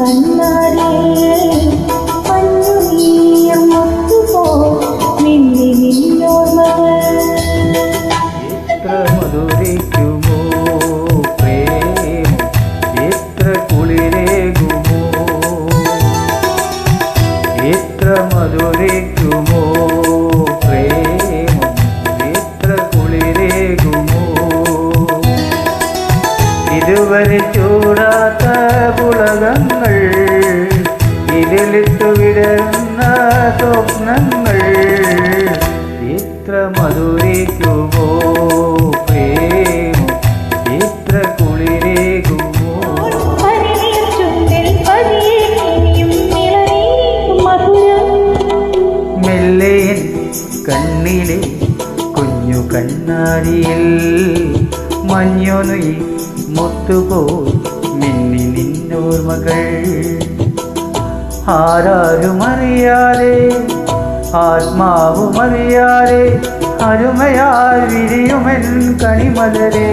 കണ്ണാരേ മഞ്ഞു നീയം മിന്നി നിന്നോർമ്മകൾ എത്ര മധുരിക്കുമോ പ്രേമം? എത്ര കുളിരേകുമോ? എത്ര മധുരിക്കുമോ ഇതുവരെ ഇതിലിട്ടു വിടരുന്ന സ്വപ്നങ്ങൾ ഇത്ര മധുരിക്കുമോ? പ്രേമം എത്ര കുളിരേകുമോ? മെല്ലെ കണ്ണിലെ കുഞ്ഞു കണ്ണാടിയിൽ മഞ്ഞൊനുയി മുത്തുപോ മിന്നി നിന്നോർമകൾ. ആരാരുമറിയാതെ ആത്മാവുമറിയാതെ അരുമയാൽ വിരിയുമെൻ കണിമലരേ.